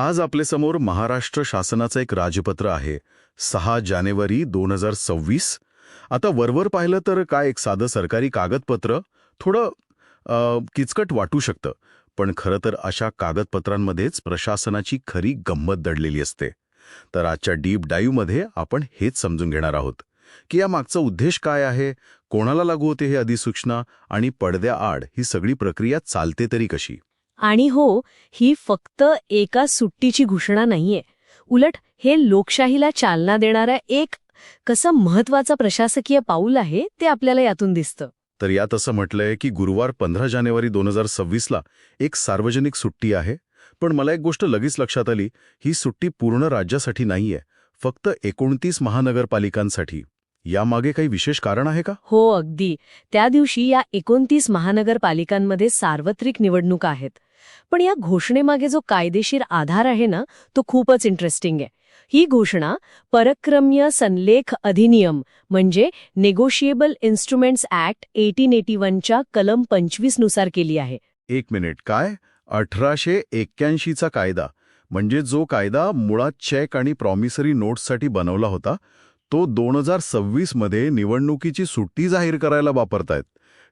आज आपल्यासमोर महाराष्ट्र शासनाचं एक राजपत्र आहे. सहा जानेवारी दोन हजार सव्वीस. आता वरवर पाहिलं तर काय एक साधं सरकारी कागदपत्र? थोडं किचकट वाटू शकतं. पण खरं तर अशा कागदपत्रांमध्येच प्रशासनाची खरी गंमत दडलेली असते. तर आजच्या डीप डाईव्हमध्ये आपण हेच समजून घेणार आहोत. की या मागचा उद्देश काय आहे? कोणाला लागू होते हे अधिसूचना? आणि पडद्याआड ही सगळी प्रक्रिया चालते तरी कशी? आणि हो ही फक्त एका सुट्टीची घोषणा नाहीये. उलट हे लोकशाहीला चालना देणाऱ्या एक कसं महत्वाचं प्रशासकीय पाऊल आहे ते आपल्याला यातून दिसतं. तर यात असं म्हटलंय की गुरुवार पंधरा जानेवारी दोन हजार सव्वीसला एक सार्वजनिक सुट्टी आहे पण मला एक गोष्ट लगेच लक्षात आली ही सुट्टी पूर्ण राज्यासाठी नाहीये फक्त एकोणतीस महानगरपालिकांसाठी. यामागे काही विशेष कारण आहे का? हो अगदी. त्या दिवशी या एकोणतीस महानगरपालिकांमध्ये सार्वत्रिक निवडणुका आहेत. पण या घोषणेमागे जो कायदेशीर आधार आहे ना तो खूपच इंटरेस्टिंग आहे. ही घोषणा परक्रम्य संलेख अधिनियम म्हणजे negotiable instruments act eighteen eighty वनच्या कलम पंचवीसनुसार केली आहे. एक मिनिट. काय? अठराशे एक्क्याऐंशीचा कायदा म्हणजे जो कायदा मुळात चेक आणि प्रॉमिसरी नोट्ससाठी बनवला होता तो दोन हजार सव्वीसमध्ये निवडणुकीची सुट्टी जाहीर करायला वापरतायत.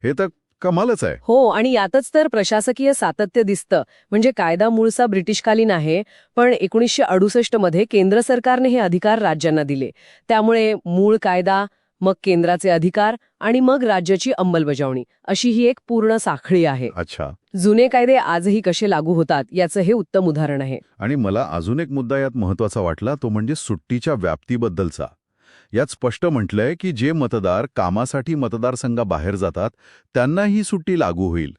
हे तर कमालच आहे. हो आणि यातच तर प्रशासकीय सातत्य दिसतं. म्हणजे कायदा मूळचा ब्रिटिशकालीन आहे पण एकोणीसशे अडुसष्टमध्ये केंद्र सरकारने हे अधिकार राज्यांना दिले. त्यामुळे मूळ कायदा मग केंद्राचे अधिकार आणि मग राज्याची अंमलबजावणी अशी ही एक पूर्ण साखळी आहे. अच्छा. जुने कायदे आजही कसे लागू होतात याचं हे उत्तम उदाहरण आहे. आणि मला अजून एक मुद्दा यात महत्त्वाचा वाटला तो म्हणजे सुट्टीच्या व्याप्तीबद्दलचा. यात स्पष्ट म्हटलंय की जे मतदार कामासाठी मतदारसंघाबाहेर जातात त्यांना ही सुट्टी लागू होईल.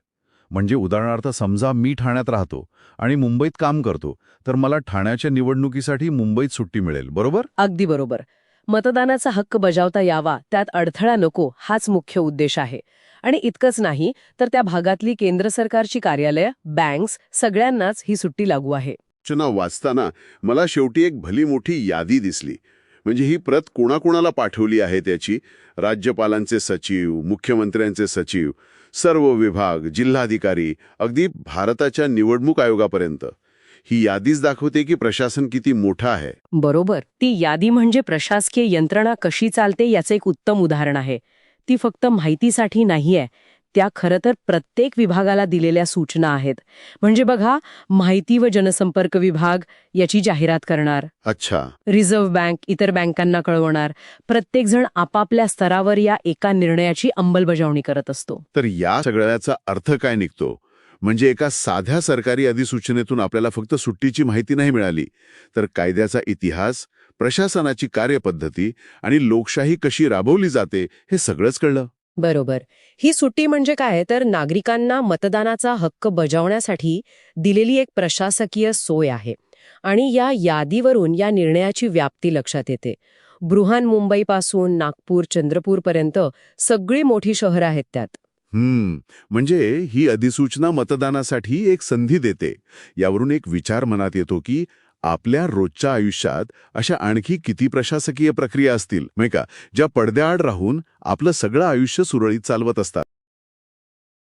म्हणजे उदाहरणार्थ समजा मी ठाण्यात राहतो आणि मुंबईत काम करतो तर मला ठाण्याच्या निवडणुकीसाठी मुंबईत सुट्टी मिळेल बरोबर? अगदी बरोबर. मतदानाचा हक्क बजावता यावा त्यात अडथळा नको हाच मुख्य उद्देश आहे. आणि इतकंच नाही तर त्या भागातली केंद्र सरकारची कार्यालय बँक्स सगळ्यांनाच ही सुट्टी लागू आहे. सूचना वाचताना मला शेवटी एक भली मोठी यादी दिसली. म्हणजे ही प्रत कोणाकोणाला पाठवली आहे त्याची? राज्यपालांचे सचिव मुख्यमंत्र्यांचे सचिव सर्व विभाग जिल्हाधिकारी अगदी भारताच्या निवडणूक आयोगापर्यंत. ही यादीच दाखवते की प्रशासन किती मोठं आहे. बरोबर. ती यादी म्हणजे प्रशासकीय यंत्रणा कशी चालते याचं एक उत्तम उदाहरण आहे. ती फक्त माहितीसाठी नाहीये त्या खरं तर प्रत्येक विभागाला दिलेल्या सूचना आहेत. म्हणजे बघा माहिती व जनसंपर्क विभाग याची जाहिरात करणार. अच्छा. रिझर्व्ह बँक इतर बँकांना कळवणार. प्रत्येकजण आपापल्या स्तरावर या एका निर्णयाची अंमलबजावणी करत असतो. तर या सगळ्याचा अर्थ काय निघतो? म्हणजे एका साध्या सरकारी अधिसूचनेतून आपल्याला फक्त सुट्टीची माहिती नाही मिळाली. तर कायद्याचा इतिहास प्रशासनाची कार्यपद्धती आणि लोकशाही कशी राबवली जाते हे सगळंच कळलं. बरोबर. ही सुट्टी म्हणजे काय? तर नागरिकांना मतदानाचा हक्क बजावण्यासाठी दिलेली एक प्रशासकीय सोय आहे आणि या यादीवरून या निर्णयाची व्याप्ती लक्षात येते. बृहान मुंबईपासून नागपूर चंद्रपूरपर्यंत सगळी मोठी शहरं आहेत त्यात. हम्म. म्हणजे ही अधिसूचना मतदानासाठी एक संधी देते. यावरून एक विचार मनात येतो की आपल्या रोजच्या आयुष्यात अशा आणखी किती प्रशासकीय प्रक्रिया असतील नाही का? ज्या पडद्याआड राहून आपलं सगळं आयुष्य सुरळीत चालवत असतात.